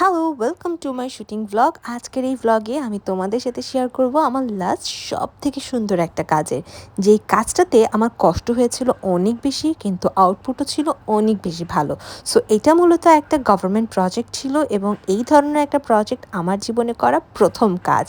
Hello welcome to my shooting vlog আজকের এই ভ্লগে আমি তোমাদের সাথে শেয়ার করব আমার লাস্ট সব থেকে সুন্দর একটা কাজের। যেই কাজটাতে আমার কষ্ট হয়েছিল অনেক বেশি, কিন্তু আউটপুটও ছিল অনেক বেশি ভালো। সো এটা মূলত একটা গভর্নমেন্ট প্রজেক্ট ছিল এবং এই ধরনের একটা প্রজেক্ট আমার জীবনে করা প্রথম কাজ।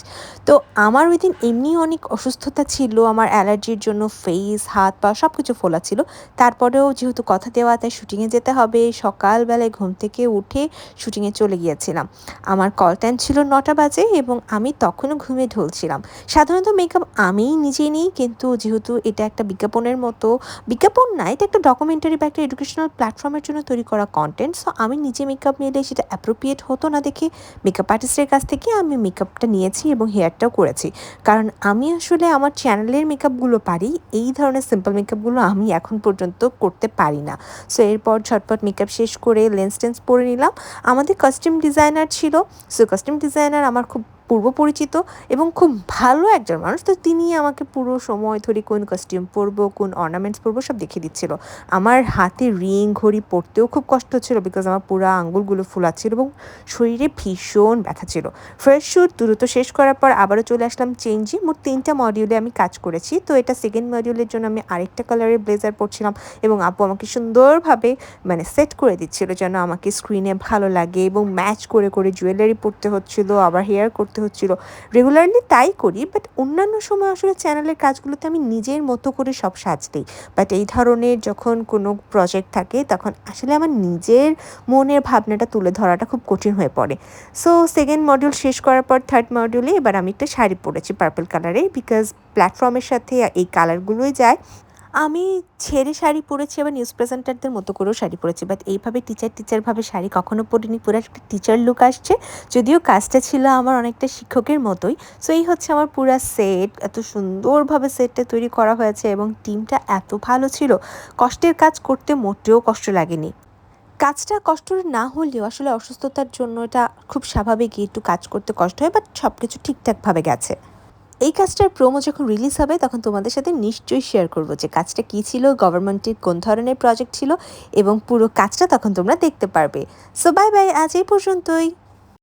তো আমার ওই দিন এমনি অনেক অসুস্থতা ছিল, আমার অ্যালার্জির জন্য ফেস হাত পা সব কিছু ফোলা ছিল। তারপরেও যেহেতু কথা দেওয়া তাই শুটিংয়ে যেতে হবে, সকালবেলায় ঘুম থেকে উঠে শুটিংয়ে চলে গিয়েছে। যাচ্ছিলাম আমার কল টাইম ছিল নটা বাজে এবং আমি তখনও ঘুমিয়ে ঢলছিলাম। সাধারণত মেকআপ আমিই নিজে নিই, কিন্তু যেহেতু এটা একটা বিজ্ঞাপনের মতো, বিজ্ঞাপন না, এটা একটা ডকুমেন্টারি বা একটা এডুকেশনাল প্ল্যাটফর্মের জন্য তৈরি করা কন্টেন্ট সো আমি নিজে মেকআপ নিলে সেটা অ্যাপ্রোপ্রিয়েট হতো না দেখে মেকআপ আর্টিস্টের কাছ থেকে আমি মেকআপটা নিয়েছি এবং হেয়ারটাও করেছি। কারণ আমি আসলে আমার চ্যানেলের মেকআপগুলো পারি, এই ধরনের সিম্পল মেকআপগুলো আমি এখন পর্যন্ত করতে পারি না। সো এরপর ঝটপট মেকআপ শেষ করে লেন্স টেন্স পরে নিলাম। আমাদের কাস্টম ডিজাইনার ছিল সো কাস্টম ডিজাইনার আমার খুব পূর্ব পরিচিত এবং খুব ভালো একজন মানুষ। তো তিনি আমাকে পুরো সময় ধরে কোন কস্টিউম পরবো, কোন অর্নামেন্টস পরবো সব দেখিয়ে দিচ্ছিল। আমার হাতে রিং ঘড়ি পরতেও খুব কষ্ট ছিল বিকজ আমার পুরো আঙ্গুলগুলো ফুলাচ্ছিল এবং শরীরে ভীষণ ব্যথা ছিল। ফ্রেশ শ্যুট দ্রুত শেষ করার পর আবারও চলে আসলাম চেঞ্জে। মোট তিনটা মডিউলে আমি কাজ করেছি। তো এটা সেকেন্ড মডিউলের জন্য আমি আরেকটা কালারের ব্লেজার পরছিলাম এবং আপু আমাকে সুন্দরভাবে মানে সেট করে দিচ্ছিল যেন আমাকে স্ক্রিনে ভালো লাগে এবং ম্যাচ করে করে জুয়েলারি পরতে হচ্ছিল, আবার হেয়ার করতে হচ্ছিল। রেগুলারলি তাই করি বাট অন্যান্য সময় আসলে চ্যানেলের কাজগুলোতে আমি নিজের মতো করে সব সাজ দিই বাট এই ধরনের যখন কোনো প্রজেক্ট থাকে, তখন আসলে আমার নিজের মনের ভাবনাটা তুলে ধরাটা খুব কঠিন হয়ে পড়ে। সো সেকেন্ড মডিউল শেষ করার পর থার্ড মডিউলে এবার আমি একটা শাড়ি পরেছি পার্পল কালারে বিকজ প্ল্যাটফর্মের সাথে এই কালারগুলোই যায়। আমি ছেড়ে শাড়ি পরেছি, আবার নিউজ প্রেজেন্টারদের মতো করেও শাড়ি পরেছি বাট এইভাবে টিচার টিচারভাবে শাড়ি কখনো পরিনি। পুরো একটা টিচার লুক আসছে, যদিও কাজটা ছিল আমার অনেকটা শিক্ষকের মতোই। সো এই হচ্ছে আমার পুরো সেট এত সুন্দরভাবে সেটটা তৈরি করা হয়েছে এবং টিমটা এত ভালো ছিল। কষ্টের কাজ করতে মোটেও কষ্ট লাগেনি। কাজটা কষ্ট না হলেও আসলে অসুস্থতার জন্য এটা খুব স্বাভাবিকই, একটু কাজ করতে কষ্ট হয় বাট সব কিছু ঠিকঠাকভাবে গেছে। এই কাজটার প্রোমো যখন রিলিজ হবে, তখন তোমাদের সাথে নিশ্চয়ই শেয়ার করব যে কাজটা কী ছিল গভর্নমেন্টের কোন ধরনের প্রজেক্ট ছিল এবং পুরো কাজটা তখন তোমরা দেখতে পারবে। সো বাই বাই আজ এই পর্যন্তই।